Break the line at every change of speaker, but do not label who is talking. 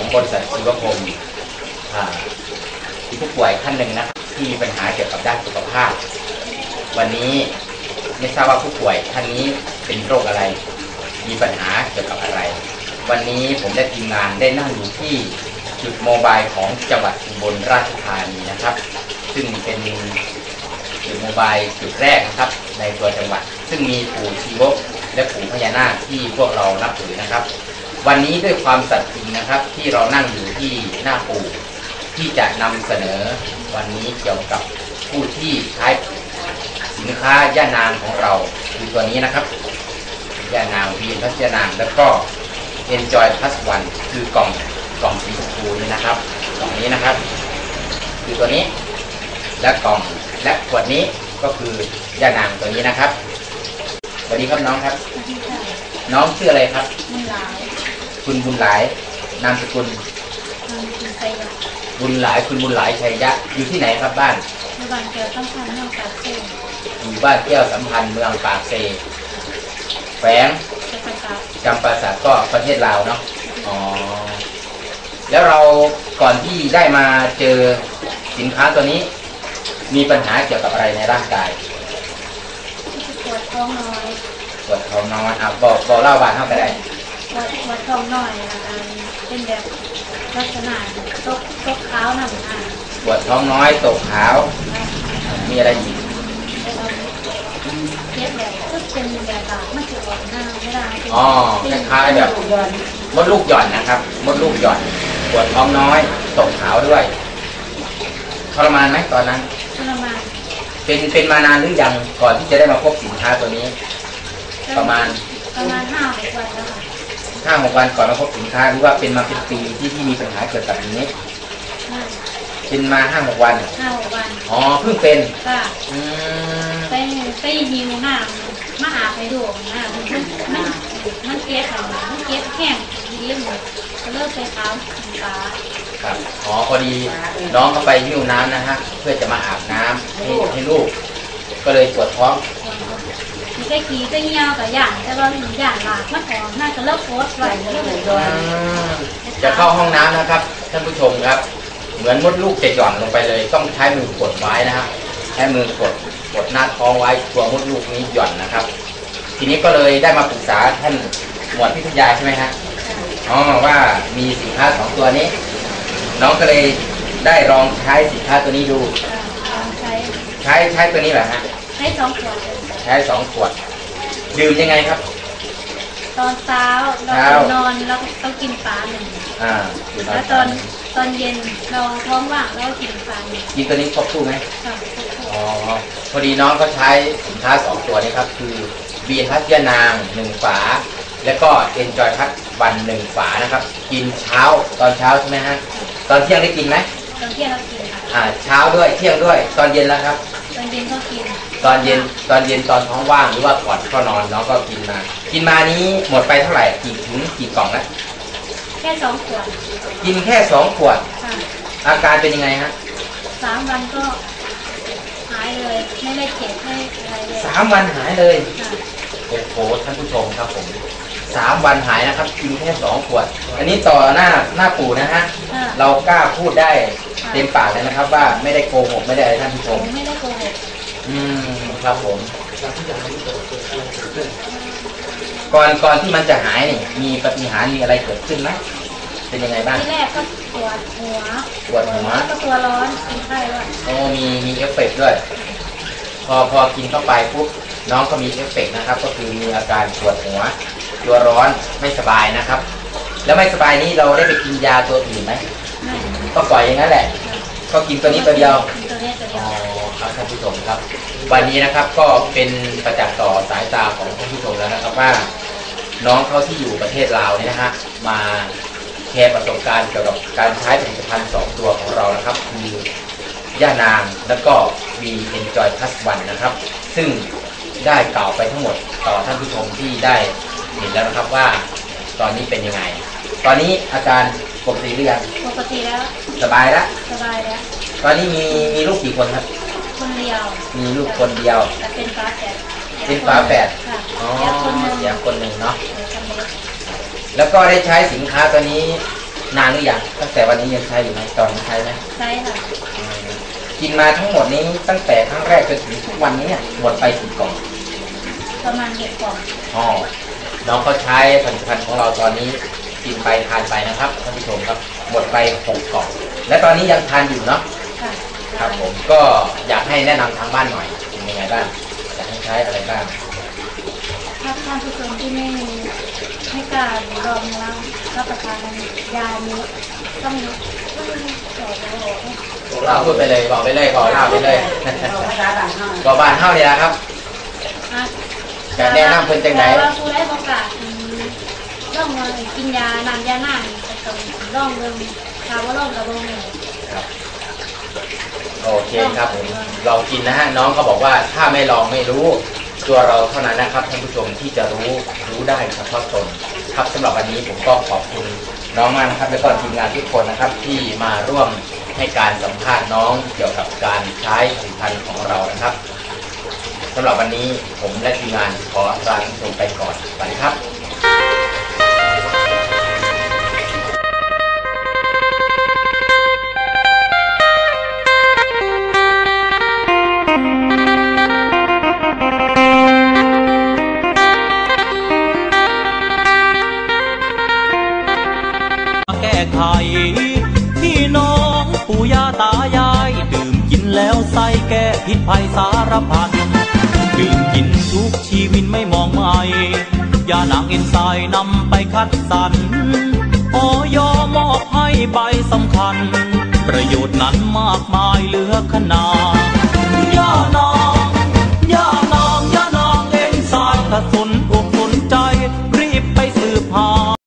ของบริษัทชีวคมอ่ามีผู้ป่วยท่านหนึ่งนะครับที่มีปัญหาเกี่ยวกับด้านสุขภาพ วันนี้ไม่ทราบว่าผู้ป่วยท่านนี้เป็นโรคอะไร มีปัญหาเกี่ยวกับอะไร วันนี้ผมและทีมงานได้นั่งอยู่ที่จุดโมบายของจังหวัดอุบลราชธานีนะครับ ซึ่งเป็นจุดโมบายจุดแรกนะครับ ในตัวจังหวัด ซึ่งมีปู่ชีวกและปู่พญานาคที่พวกเรานับถือนะครับ วันนี้ด้วยความสัตย์จริงนะครับ ที่เรานั่งอยู่ที่หน้าปู่ที่จะนำเสนอวันนี้เกี่ยวกับผู้ที่ใช้สินค้าย่านางของเราคือตัวนี้นะครับย่านางวีนพัชยานางแล้วก็ Enjoy Plus One คือกล่องกล่องสีชมพูนี่นะครับกล่องนี้นะครับ คือตัวนี้ และกล่องและขวดนี้ก็คือย่านางตัวนี้นะครับสวัสดีครับน้องครับ
สวัสดีค่ะ
น้องชื่ออะไรครับ
มันหลาย
คุณบุญหลาย นามสกุล
มันกินไปอะ
บุญหลายคุณบุญหลายชัยยะ อยู่ที่ไหนครับบ้าน
ระหว่างเจอต้องทำนอกจากเส้น
อยู่บ้านแก้วสัมพันธ์เมืองปากเซแฝง
จะประกาศ
จำปาสักก็ประเทศลาวเนาะอ๋อแล้วเราก่อนที่ได้มาเจอสินค้าตัวนี้ มีปัญหาเกี่ยวกับอะไรในร่างกาย
ที่จะปวดท้องน้อย
ปวดท้องนอนอะบอกบอกเล่าบ้านเท่ากันได้
ป วดปวดท้องน้อยอาการเป็นแบบลักษณะตกตกเท้าหนังอะ
ปวดท้องน้อยตกขาว มีอะไรอีก
เทียบแบบก็เป็นแบบแบบมันจะออกหน้าไม่ได้เป็น
อ๋อคล้ายๆแบบมดลูกหย่อนนะครับ มดลูกหย่อนปวดท้องน้อย ตกขาวด้วยทรมานไหมตอนนั้น
ทรมาน
เป็นเป็นมานานหรือยังก่อนที่จะได้มาพบสินค้าตัวนี้ ประมาณ
ประมาณห้าหกวันแล้วค่ะ
ห้าหกวันก่อนมาพบสินค้าหรือว่าเป็นมาเป็นปีที่ที่มีปัญหาเกี่ยวกับอย่างนี้
ห้า
เป็นมาห้าหกวัน
ห้าหกวัน
อ๋อเพิ่งเป็น
ก็
อืม
ไปไปหิวน้ำมาอาบไปดูนะมันมันมันเก็บอะไรมันเก็บแห้งเลี้ยงก็เลิกไปเท้าตา
ครับอ๋อพอดีน้องเขาไปหิ้วน้ำนะฮะเพื่อจะมาอาบน้ำให้ให้ลูก ก็เลยปวดท้อง
มี ได้ขี่ได้เงี้ยวแต่อย่างแต่ว่าอย่างหลากมันออกน่าจะเลิกโพสต์ไว้เรื่อย
จะเข้าห้องน้ำนะครับท่านผู้ชมครับ เหมือนมดลูกจะหย่อนลงไปเลย ต้องใช้มือกดไว้นะฮะใช้มือกดกดหน้าท้องไว้ตัวมดลูกนี้หย่อนนะครับ ทีนี้ก็เลยได้มาปรึกษาท่านหมวดพิทยาใช่ไหมฮะอ๋อว่ามีสินค้าสองตัวนี้ น้องก็เลยได้ลองใช้สินค้าตัวนี้ดู
ใช้
ใช้ใช้ตัวนี้แหละฮะ
ใช้สองขวด
ใช้สองขวด ดื่มยังไงครับ
ตอนเช้าเรา
เช้า
นอนเราต้องกินปลาหนึ่ง
อ่าดื่ม
แล้วตอนตอนเย็นเราท้องว่างเรากินปลาหนึ่ง
กินตัวนี้ครบคู่ไหม
ค่ะ
อ๋อพอดีน้องก็ใช้สินค้าสองตัวนี้ครับ คือบีนพัทยานางหนึ่งฝา แล้วก็เอนจอยพัทวันหนึ่งฝานะครับ กินเช้าตอนเช้าใช่ไหมฮะตอนเที่ยงได้กินไหม
ตอนเที่ยงเรากินค่ะ
อ่าเช้าด้วยเที่ยงด้วย ตอนเย็นแล้วครับ
ตอนเย็นก็กิน
ตอนเย็นตอนเย็นตอนท้องว่างหรือว่าก่อนเข้านอนน้องก็กินมา กินมานี้หมดไปเท่าไหร่กี่ถุงกี่กล่องแล้ว
แค่สองขวด
กินแค่สองขวด
ค่ะ
อาการเป็นยังไงฮะ
สามวันก็หายเลยไม่ได้เจ็บไม่อะไรเลย
สามวันหายเลย
ค่ะ
โอ้โหท่านผู้ชมครับผมสามวันหายนะครับ กินแค่สองขวด อันนี้ต่อหน้าหน้าปู่นะฮะ
ค่ะ
เรากล้าพูดได้เต็มปากเลยนะครับ ว่าไม่ได้โกหกไม่ได้อะไรท่านผู้ช
ผมมไม่ได้โกหก
อืมครับผมก่อนก่อนที่มันจะหายนี่มีปฏิหารย์มีอะไรเกิดขึ้นไหมเป็นยังไงบ้าง
ที่แรกก็ปวดหัว
ปวดหัว
แล้วก็ตัวร้อนเป็นไข้ด้วย
โอ้มีมีเอฟเฟกต์ด้วย พอพอกินเข้าไปปุ๊บน้องก็มีเอฟเฟกต์นะครับ ก็คือมีอาการปวดหัว ตัวร้อนไม่สบายนะครับ แล้วไม่สบายนี้เราได้ไปกินยาตัวอื่นไหม
ไม่
ก็ปล่อยอย่างนั้นแหละ ก็กินตัวนี้ตัวเดียว ผู้ชมครับ วันนี้นะครับก็เป็นประจักษ์ต่อสายตาของท่านผู้ชมแล้วนะครับว่า น้องเขาที่อยู่ประเทศลาวเนี่ยนะฮะมาแชร์ประสบการณ์เกี่ยวกับการใช้ผลิตภัณฑ์สองตัวของเรานะครับ คือย่านางแล้วก็ V Enjoy Plus One นะครับ ซึ่งได้กล่าวไปทั้งหมดต่อท่านผู้ชมที่ได้เห็นแล้วนะครับว่าตอนนี้เป็นยังไง ตอนนี้อาการปกติหรือยัง
ปกติแล้ว
สบายแล้ว
สบายแล้ว
ตอนนี้มีมีลูกกี่คนครับ
คน เดียว
มีลูกคนเดียว
แต่เป็นฟ้าแฝด
เป็นฝาแฝด
ค่ะ
อ๋อ
เดี๋ยวคนหนึง
เสียคนหนึ่งเนาะ
เดี๋ยวคนเล็ก
แล้วก็ได้ใช้สินค้าตัวนี้นานหรือยังตั้งแต่วันนี้ยังใช้อยู่ไหมตอนนี้ใช้ไหม
ใช่ค่ะ
อืมกินมาทั้งหมดนี้ตั้งแต่ครั้งแรกจนถึงทุกวันนี้เนี่ยหมดไปกี่กล่อง
ประมาณหกกล่อง
อ๋อน้องเขาใช้ผลิตภัณฑ์ของเราตอนนี้กินไปทานไปนะครับท่านผู้ชมครับ หมดไปหกกล่อง และตอนนี้ยังทานอยู่เนาะ
ค่ะ
ครับผมก็อยากให้แนะนำทางบ้านหน่อยเป็นยังไงบ้างอยากให้ใช้อะไรบ้าง
ถ้าท่านผู้ชมที่ไม่ไม่กล้าลองรับรับประทานยานี้ต้องต้องบอกว่า
เราพูดไปเลยบอกไปเลยบอกเล่าไปเลย
ภาษาต่างชาติ
บอกบ้านเท่านี่แหละครับ
อะ
จะแนะนำเพิ่นจังไหน
แต่ว่าผู้ได้ประกาศร่องมากินยานานยาหน้านี่จะต้องร่องเบิ่งถามว่าร่องกับร่องเนี่ย
ครับ โอเคครับผมลองกินนะฮะน้องเขาบอกว่าถ้าไม่ลองไม่รู้ ตัวเราเท่านั้นนะครับท่านผู้ชมที่จะรู้รู้ได้เฉพาะตนครับสำหรับวันนี้ผมก็ขอบคุณน้องมากนะครับ และก็ทีมงานทุกคนนะครับที่มาร่วมให้การสัมภาษณ์น้องเกี่ยวกับการใช้ผลิตภัณฑ์ของเรานะครับสำหรับวันนี้ผมและทีมงานขอลาท่านผู้ชมไปก่อนสวัสดีครับ
ไขพี่น้องปู่ย่าตายาย ดื่มกินแล้วใส่แก้พิษภัยสารพันดื่มกินทุกชีวิตไม่มองไม่ ยานางเอ็นไซด์นำไปคัดสรรออยมอบให้ใบสำคัญ ประโยชน์นั้นมากมายเหลือขนาดย่านางย่านางย่านางเอ็นไซด์ถ้าสน